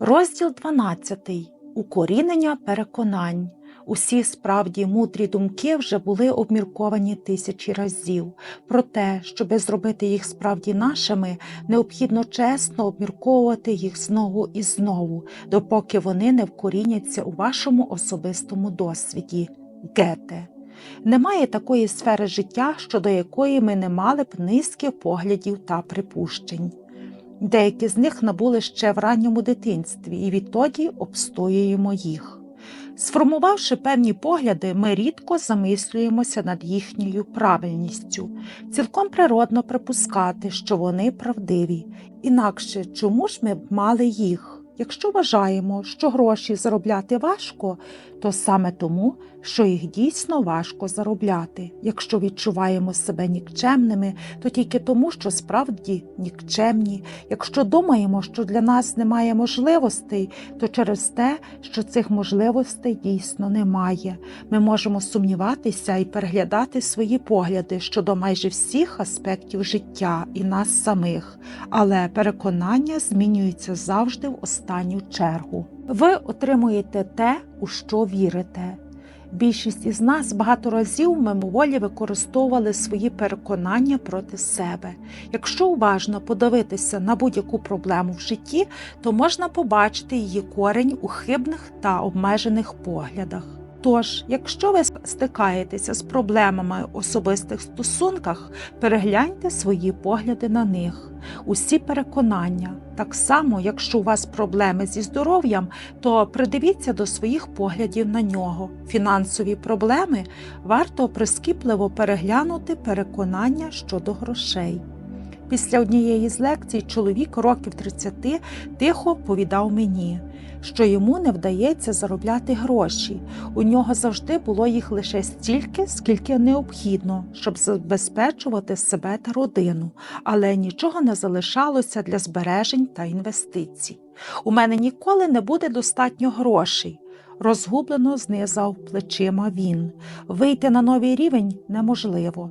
Розділ 12. Укорінення переконань. Усі справді мудрі думки вже були обмірковані тисячі разів. Проте, щоби зробити їх справді нашими, необхідно чесно обмірковувати їх знову і знову, допоки вони не вкоріняться у вашому особистому досвіді. Гете. Немає такої сфери життя, щодо якої ми не мали б низьких поглядів та припущень. Деякі з них набули ще в ранньому дитинстві, і відтоді обстоюємо їх. Сформувавши певні погляди, ми рідко замислюємося над їхньою правильністю, цілком природно припускати, що вони правдиві. Інакше чому ж ми б мали їх? Якщо вважаємо, що гроші заробляти важко, то саме тому, що їх дійсно важко заробляти. Якщо відчуваємо себе нікчемними, то тільки тому, що справді нікчемні. Якщо думаємо, що для нас немає можливостей, то через те, що цих можливостей дійсно немає. Ми можемо сумніватися і переглядати свої погляди щодо майже всіх аспектів життя і нас самих, але переконання змінюються завжди в останню чергу. Ви отримуєте те, у що вірите. Більшість із нас багато разів мимоволі використовували свої переконання проти себе. Якщо уважно подивитися на будь-яку проблему в житті, то можна побачити її корінь у хибних та обмежених поглядах. Тож, якщо ви стикаєтеся з проблемами в особистих стосунках, перегляньте свої погляди на них, усі переконання. Так само, якщо у вас проблеми зі здоров'ям, то придивіться до своїх поглядів на нього. Фінансові проблеми варто прискіпливо переглянути переконання щодо грошей. Після однієї з лекцій чоловік років 30 тихо повідав мені, що йому не вдається заробляти гроші. У нього завжди було їх лише стільки, скільки необхідно, щоб забезпечувати себе та родину, але нічого не залишалося для збережень та інвестицій. У мене ніколи не буде достатньо грошей. Розгублено знизав плечима він. Вийти на новий рівень неможливо.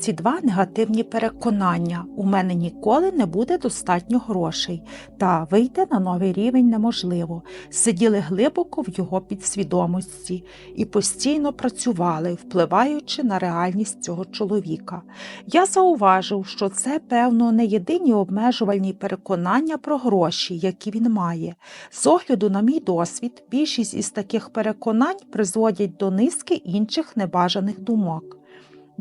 Ці два негативні переконання у мене ніколи не буде достатньо грошей, та вийти на новий рівень неможливо, сиділи глибоко в його підсвідомості і постійно працювали, впливаючи на реальність цього чоловіка. Я зауважив, що це, певно, не єдині обмежувальні переконання про гроші, які він має. З огляду на мій досвід, більшість із таких переконань призводять до низки інших небажаних думок.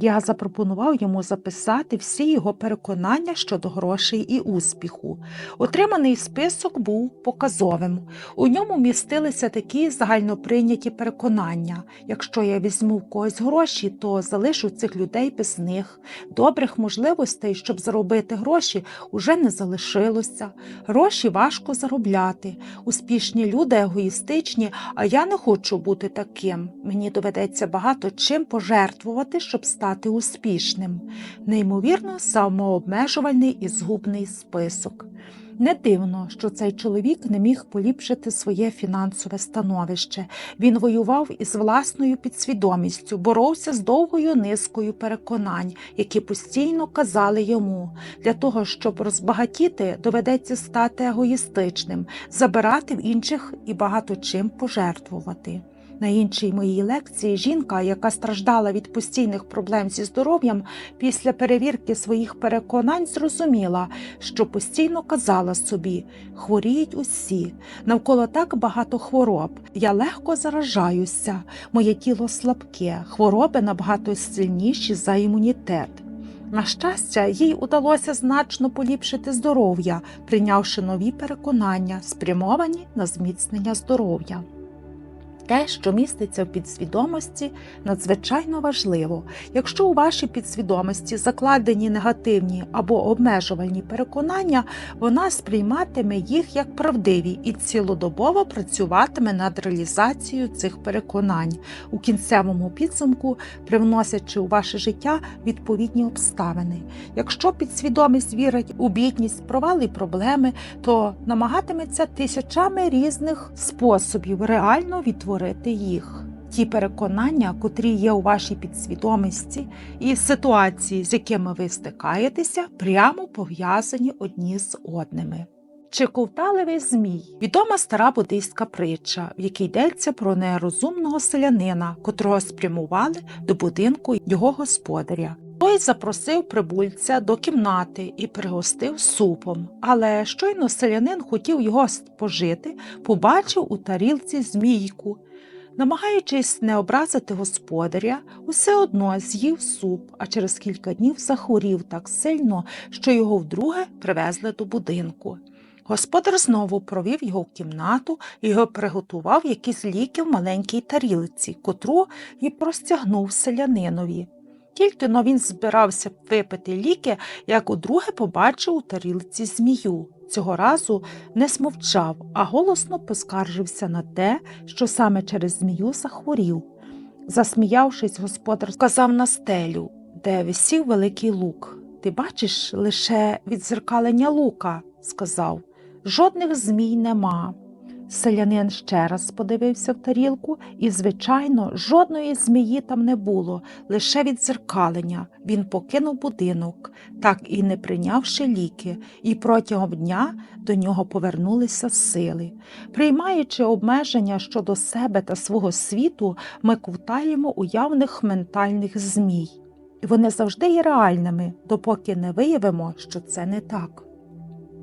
Я запропонував йому записати всі його переконання щодо грошей і успіху. Отриманий список був показовим. У ньому містилися такі загальноприйняті переконання. Якщо я візьму в когось гроші, то залишу цих людей без них. Добрих можливостей, щоб заробити гроші, уже не залишилося. Гроші важко заробляти. Успішні люди егоїстичні, а я не хочу бути таким. Мені доведеться багато чим пожертвувати, щоб стати стати успішним, неймовірно самообмежувальний і згубний список. Не дивно, що цей чоловік не міг поліпшити своє фінансове становище. Він воював із власною підсвідомістю, боровся з довгою низкою переконань, які постійно казали йому. Для того, щоб розбагатіти, доведеться стати егоїстичним, забирати в інших і багато чим пожертвувати. На іншій моїй лекції жінка, яка страждала від постійних проблем зі здоров'ям, після перевірки своїх переконань зрозуміла, що постійно казала собі хворіють усі, навколо так багато хвороб. Я легко заражаюся, моє тіло слабке, хвороби набагато сильніші за імунітет. На щастя, їй удалося значно поліпшити здоров'я, прийнявши нові переконання, спрямовані на зміцнення здоров'я те, що міститься в підсвідомості, надзвичайно важливо. Якщо у вашій підсвідомості закладені негативні або обмежувальні переконання, вона сприйматиме їх як правдиві і цілодобово працюватиме над реалізацією цих переконань, у кінцевому підсумку привносячи у ваше життя відповідні обставини. Якщо підсвідомість вірить у бідність, провали і проблеми, то намагатиметься тисячами різних способів реально відтворити створити їх. Ті переконання, котрі є у вашій підсвідомості, і ситуації, з якими ви стикаєтеся, прямо пов'язані одні з одними. Чи ковталивий змій відома стара буддийська притча, в якій йдеться про нерозумного селянина, котрого спрямували до будинку його господаря. Той запросив прибульця до кімнати і пригостив супом. Але щойно селянин хотів його спожити, побачив у тарілці змійку. Намагаючись не образити господаря, усе одно з'їв суп, а через кілька днів захворів так сильно, що його вдруге привезли до будинку. Господар знову провів його в кімнату і приготував якісь ліки в маленькій тарілці, котру і простягнув селянинові. Тільки но він збирався випити ліки, як удруге побачив у тарілці змію. Цього разу не смовчав, а голосно поскаржився на те, що саме через змію захворів. Засміявшись, господар сказав на стелю, де висів великий лук. Ти бачиш лише відзеркалення лука, сказав. Жодних змій нема. Селянин ще раз подивився в тарілку, і, звичайно, жодної змії там не було, лише відзеркалення. Він покинув будинок, так і не прийнявши ліки, і протягом дня до нього повернулися сили. Приймаючи обмеження щодо себе та свого світу, ми ковтаємо уявних ментальних змій. І вони завжди є реальними, допоки не виявимо, що це не так.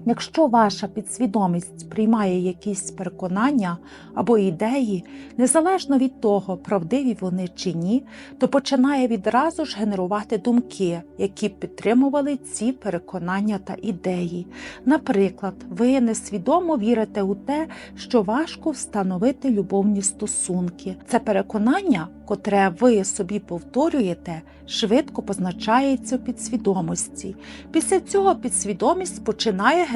Якщо ваша підсвідомість приймає якісь переконання або ідеї, незалежно від того, правдиві вони чи ні, то починає відразу ж генерувати думки, які підтримували ці переконання та ідеї. Наприклад, ви несвідомо вірите у те, що важко встановити любовні стосунки. Це переконання, котре ви собі повторюєте, швидко позначається в підсвідомості. Після цього підсвідомість починає генерувати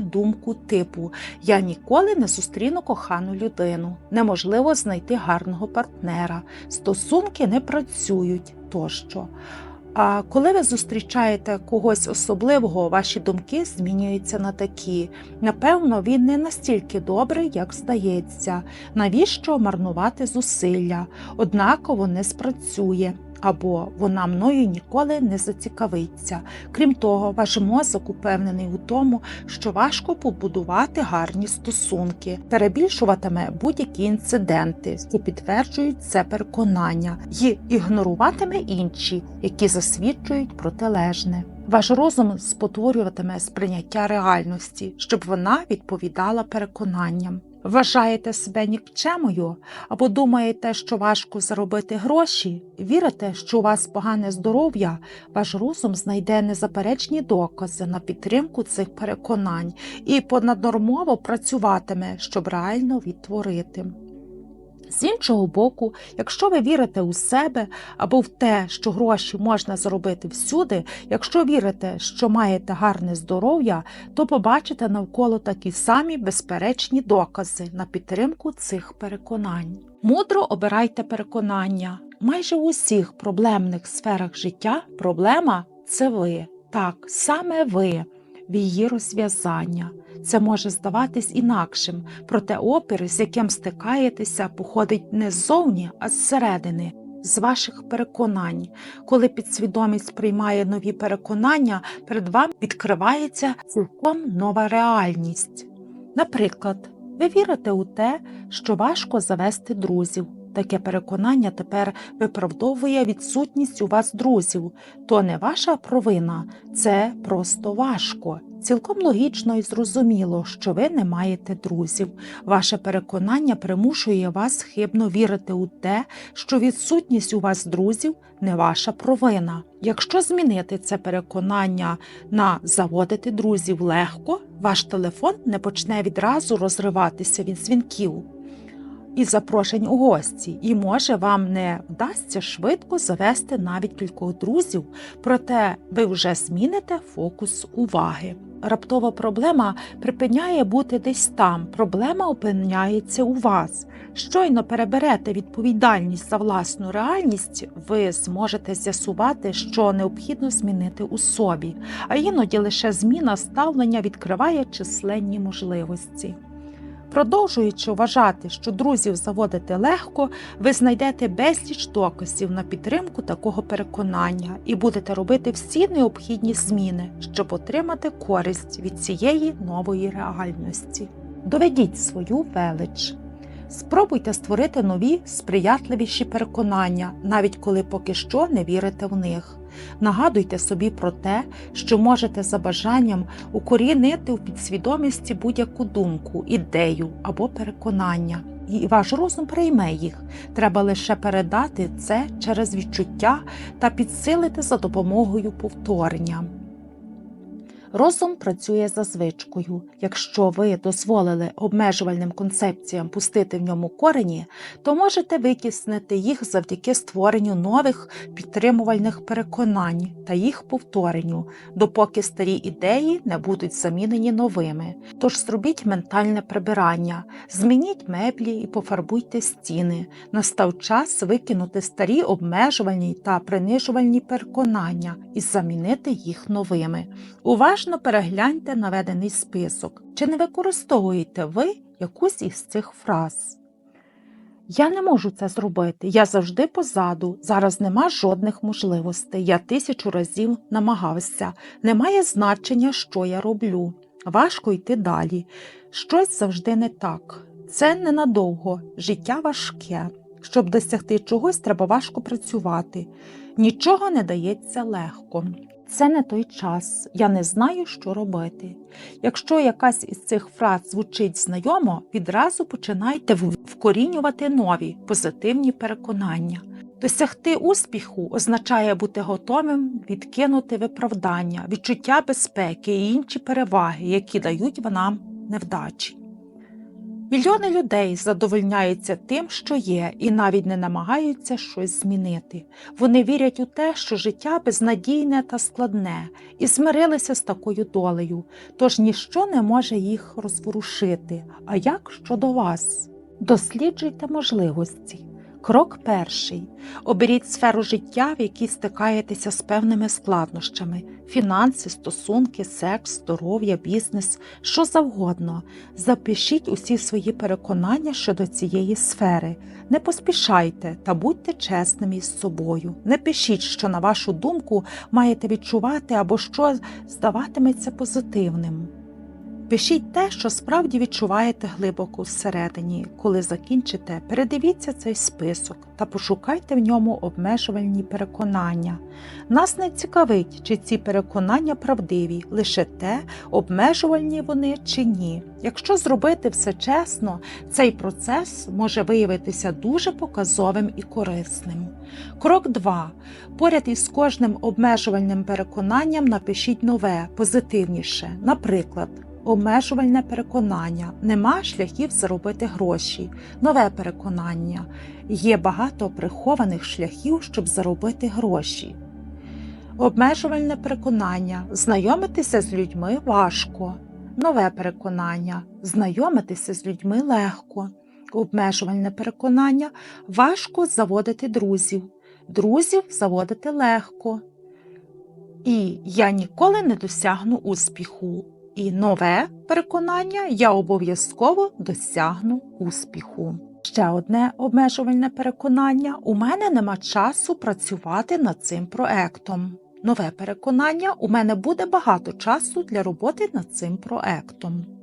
думку типу Я ніколи не зустріну кохану людину, неможливо знайти гарного партнера, стосунки не працюють тощо. А коли ви зустрічаєте когось особливого, ваші думки змінюються на такі. Напевно, він не настільки добрий, як здається. Навіщо марнувати зусилля? Однаково не спрацює. Або вона мною ніколи не зацікавиться. Крім того, ваш мозок упевнений у тому, що важко побудувати гарні стосунки, перебільшуватиме будь-які інциденти, що підтверджують це переконання, і ігноруватиме інші, які засвідчують протилежне. Ваш розум спотворюватиме сприйняття реальності, щоб вона відповідала переконанням. Вважаєте себе нікчемою або думаєте, що важко заробити гроші, вірите, що у вас погане здоров'я, ваш розум знайде незаперечні докази на підтримку цих переконань і понаднормово працюватиме, щоб реально відтворити. З іншого боку, якщо ви вірите у себе або в те, що гроші можна заробити всюди, якщо вірите, що маєте гарне здоров'я, то побачите навколо такі самі безперечні докази на підтримку цих переконань. Мудро обирайте переконання. Майже в усіх проблемних сферах життя проблема це ви. Так, саме ви в її розв'язання. Це може здаватись інакшим, проте опір, з яким стикаєтеся, походить не ззовні, а зсередини, з ваших переконань. Коли підсвідомість приймає нові переконання, перед вами відкривається цілком нова реальність. Наприклад, ви вірите у те, що важко завести друзів. Таке переконання тепер виправдовує відсутність у вас друзів, то не ваша провина, це просто важко. Цілком логічно і зрозуміло, що ви не маєте друзів. Ваше переконання примушує вас хибно вірити у те, що відсутність у вас друзів не ваша провина. Якщо змінити це переконання на заводити друзів легко, ваш телефон не почне відразу розриватися від дзвінків і запрошень у гості, і може вам не вдасться швидко завести навіть кількох друзів, проте ви вже зміните фокус уваги. Раптова проблема припиняє бути десь там, проблема опиняється у вас. Щойно переберете відповідальність за власну реальність, ви зможете з'ясувати, що необхідно змінити у собі, а іноді лише зміна ставлення відкриває численні можливості. Продовжуючи вважати, що друзів заводити легко, ви знайдете безліч доказів на підтримку такого переконання і будете робити всі необхідні зміни, щоб отримати користь від цієї нової реальності. Доведіть свою велич. Спробуйте створити нові сприятливіші переконання, навіть коли поки що не вірите в них. Нагадуйте собі про те, що можете за бажанням укорінити в підсвідомості будь-яку думку, ідею або переконання. І ваш розум прийме їх. Треба лише передати це через відчуття та підсилити за допомогою повторення. Розум працює за звичкою. Якщо ви дозволили обмежувальним концепціям пустити в ньому корені, то можете витіснити їх завдяки створенню нових підтримувальних переконань та їх повторенню, допоки старі ідеї не будуть замінені новими. Тож зробіть ментальне прибирання, змініть меблі і пофарбуйте стіни. Настав час викинути старі обмежувальні та принижувальні переконання і замінити їх новими. Уважно перегляньте наведений список. Чи не використовуєте ви якусь із цих фраз? Я не можу це зробити. Я завжди позаду. Зараз нема жодних можливостей. Я тисячу разів намагався. Немає значення, що я роблю. Важко йти далі. Щось завжди не так. Це ненадовго. Життя важке. Щоб досягти чогось, треба важко працювати. Нічого не дається легко. Це не той час, я не знаю, що робити. Якщо якась із цих фраз звучить знайомо, відразу починайте вкорінювати нові позитивні переконання. Досягти успіху означає бути готовим відкинути виправдання, відчуття безпеки і інші переваги, які дають нам невдачі. Мільйони людей задовольняються тим, що є, і навіть не намагаються щось змінити. Вони вірять у те, що життя безнадійне та складне, і змирилися з такою долею, тож ніщо не може їх розворушити. А як щодо вас? Досліджуйте можливості. Крок перший. Оберіть сферу життя, в якій стикаєтеся з певними складнощами: фінанси, стосунки, секс, здоров'я, бізнес, що завгодно. Запишіть усі свої переконання щодо цієї сфери. Не поспішайте та будьте чесними із собою. Не пишіть, що, на вашу думку, маєте відчувати або що здаватиметься позитивним. Пишіть те, що справді відчуваєте глибоко всередині. Коли закінчите, передивіться цей список та пошукайте в ньому обмежувальні переконання. Нас не цікавить, чи ці переконання правдиві, лише те, обмежувальні вони чи ні. Якщо зробити все чесно, цей процес може виявитися дуже показовим і корисним. Крок 2. Поряд із кожним обмежувальним переконанням напишіть нове, позитивніше. Наприклад, обмежувальне переконання нема шляхів заробити гроші. Нове переконання є багато прихованих шляхів, щоб заробити гроші. Обмежувальне переконання знайомитися з людьми важко. Нове переконання знайомитися з людьми легко. Обмежувальне переконання важко заводити друзів. Друзів заводити легко. І я ніколи не досягну успіху. І нове переконання я обов'язково досягну успіху. Ще одне обмежувальне переконання: у мене нема часу працювати над цим проектом. Нове переконання у мене буде багато часу для роботи над цим проектом.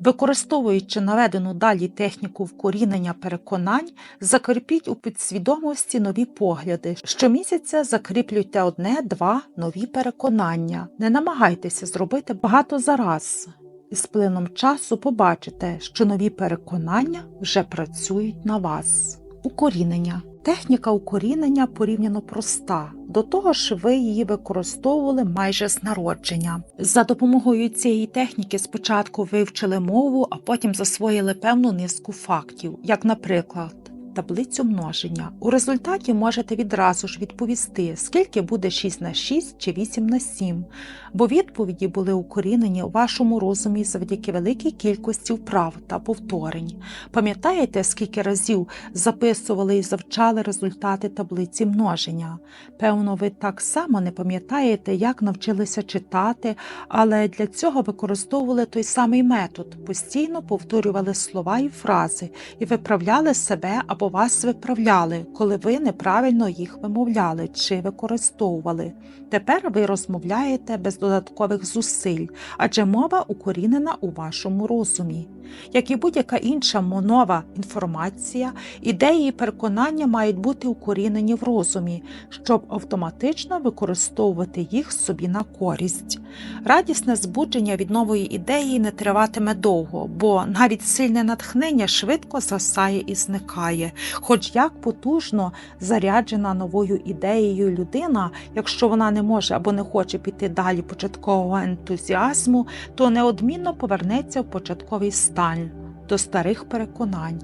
Використовуючи наведену далі техніку вкорінення переконань, закріпіть у підсвідомості нові погляди. Щомісяця закріплюйте одне-два нові переконання. Не намагайтеся зробити багато зараз. І з плином часу побачите, що нові переконання вже працюють на вас. Укорінення. Техніка укорінення порівняно проста. До того ж, ви її використовували майже з народження. За допомогою цієї техніки спочатку вивчили мову, а потім засвоїли певну низку фактів, як, наприклад, таблицю множення. У результаті можете відразу ж відповісти, скільки буде 6 на 6 чи 8 на 7, бо відповіді були укорінені у вашому розумі завдяки великій кількості вправ та повторень. Пам'ятаєте, скільки разів записували і завчали результати таблиці множення? Певно, ви так само не пам'ятаєте, як навчилися читати, але для цього використовували той самий метод, постійно повторювали слова і фрази і виправляли себе або вас виправляли, коли ви неправильно їх вимовляли чи використовували. Тепер ви розмовляєте без додаткових зусиль, адже мова укорінена у вашому розумі. Як і будь-яка інша нова інформація, ідеї і переконання мають бути укорінені в розумі, щоб автоматично використовувати їх собі на користь. Радісне збудження від нової ідеї не триватиме довго, бо навіть сильне натхнення швидко згасає і зникає. Хоч як потужно заряджена новою ідеєю людина, якщо вона не може або не хоче піти далі початкового ентузіазму, то неодмінно повернеться в початковий стан до старих переконань.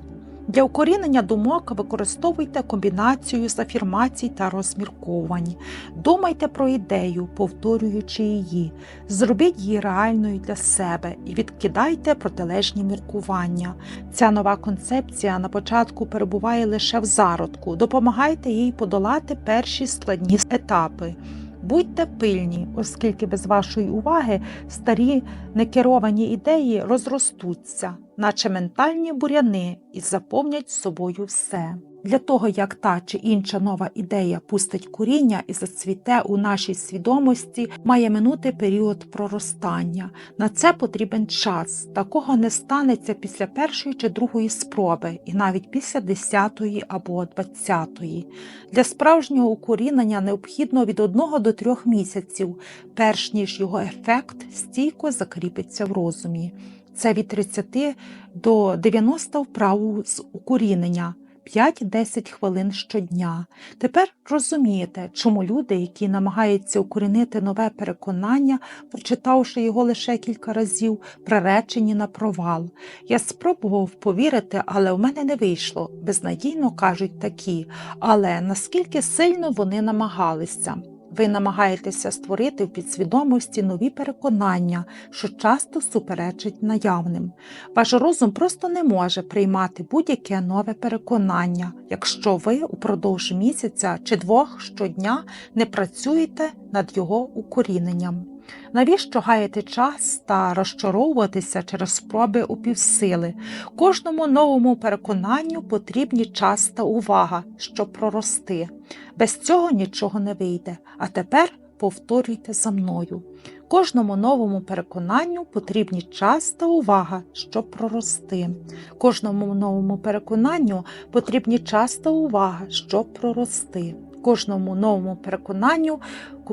Для укорінення думок використовуйте комбінацію з афірмацій та розмірковань. Думайте про ідею, повторюючи її, зробіть її реальною для себе і відкидайте протилежні міркування. Ця нова концепція на початку перебуває лише в зародку. Допомагайте їй подолати перші складні етапи. Будьте пильні, оскільки без вашої уваги старі некеровані ідеї розростуться, наче ментальні буряни, і заповнять собою все. Для того, як та чи інша нова ідея пустить коріння і зацвіте у нашій свідомості, має минути період проростання. На це потрібен час. Такого не станеться після першої чи другої спроби, і навіть після десятої або двадцятої. Для справжнього укорінення необхідно від одного до трьох місяців, перш ніж його ефект стійко закріпиться в розумі. Це від 30 до 90 вправ з укорінення. 5-10 хвилин щодня. Тепер розумієте, чому люди, які намагаються укорінити нове переконання, прочитавши його лише кілька разів, приречені на провал. Я спробував повірити, але в мене не вийшло. Безнадійно кажуть такі, але наскільки сильно вони намагалися. Ви намагаєтеся створити в підсвідомості нові переконання, що часто суперечить наявним. Ваш розум просто не може приймати будь-яке нове переконання, якщо ви упродовж місяця чи двох щодня не працюєте над його укоріненням. Навіщо гаяти час та розчаровуватися через спроби у півсили? Кожному новому переконанню потрібні час та увага, щоб прорости. Без цього нічого не вийде. А тепер повторюйте за мною. Кожному новому переконанню потрібні час та увага, щоб прорости. Кожному новому переконанню потрібні час та увага, щоб прорости. Кожному новому переконанню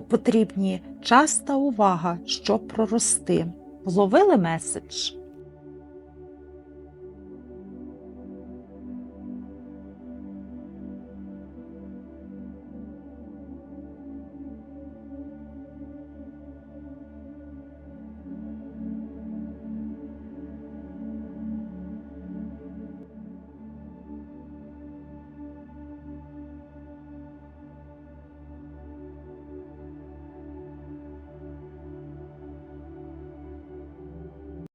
потрібні час та увага, щоб прорости. Вловили меседж?